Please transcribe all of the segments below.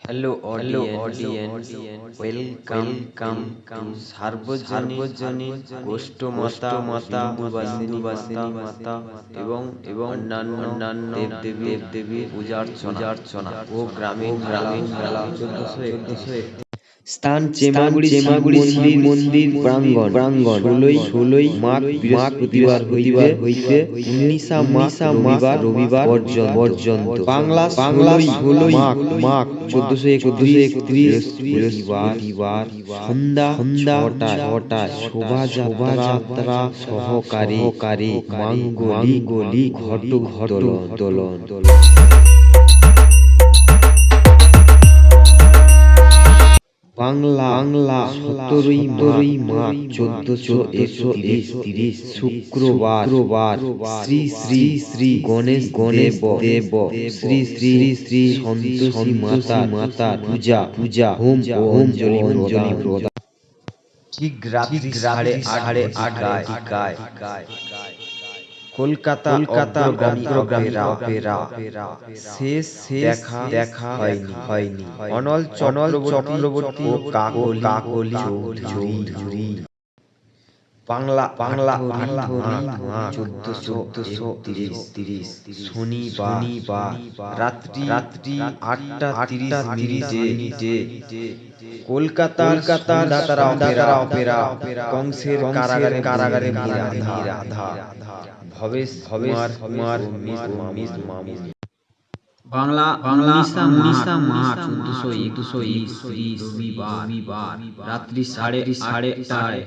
Hello hello audience welcome come come সার্বজনীন গোষ্ঠ মাতা মাতা বাসিনী বাসিনী মাতা এবং এবং অন্যান্য অন্যান্য দেব দেবী পূজার পূজার্চনা। ও গ্রামীণ গ্রামীণ মেলা চোদ্দশো চোদ্দশো স্থান চেমাগুড়ি চেমাগুড়ি মন্দির মন্দির প্রাঙ্গণ। প্রাঙ্গণ। ষোলোই ষোলোই মাঘ বৃহস্পতিবার হইবে হইতে উনিশা মাসা রবিবার রবিবার পর্যন্ত। পর্যন্ত। বাংলা বাংলা ষোলোই মাঘ মাঘ চোদ্দশো চোদ্দশো একত্রিশ বৃহস্পতিবার। সন্ধ্যা সন্ধ্যা ছটা ছটা শোভাযাত্রা সহকারে সহকারে মাঙ্গলি গলি ঘট ঘট দোলন দোলন বাংলা বাংলা সতেরোই সতেরোই মাঘ চোদ্দশো একশো একত্রিশ শুক্রবার। শুক্রবার। শ্রী শ্রী শ্রী গণেশ গণেশ দেব। শ্রী শ্রী শ্রী সন্তোষী মাতা মাতা পূজা পূজা হোম হোম জলি অঞ্জলি প্রদান। ঠিক রাত্রি সাড়ে সাড়ে আটটায় গায় কলকাতা কলকাতা অপেরা। শেষ দেখা দেখা হয়নি। হয়নি। অনল চনল চক্রবর্তী কাকলি চৌধুরী। বাংলা বাংলা বাংলা। চোদ্দ চোদ্দশো তিরিশ তিরিশ শনিবার রাত্রি রাত্রি আটটা তিরিশ মিনিটে। কলকাতা কলকাতার দাতারা অপেরা অপেরা কংসের কারাগারে কারাগারে রাধা ভবেশ ভবেশ কুমার মিস মিস মামুন বাংলা বাংলা উনিশা মার্চ একত্রিশ রবিবার রাত্রি সাড়ে সাড়ে টায়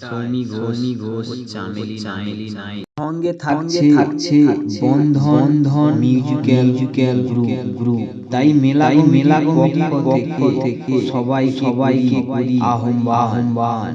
সৌমি ঘোষী ঘোষ চামেলি চামেলি নাই সঙ্গে থাকছে থাকছে বন্ধন ধন মিউজিক্যাল মিউজিক্যাল গ্রুপ গ্রুপ তাই মেলা মেলা পক্ষ থেকে সবাই সবাইকে করি আহ্বান। আহ্বান।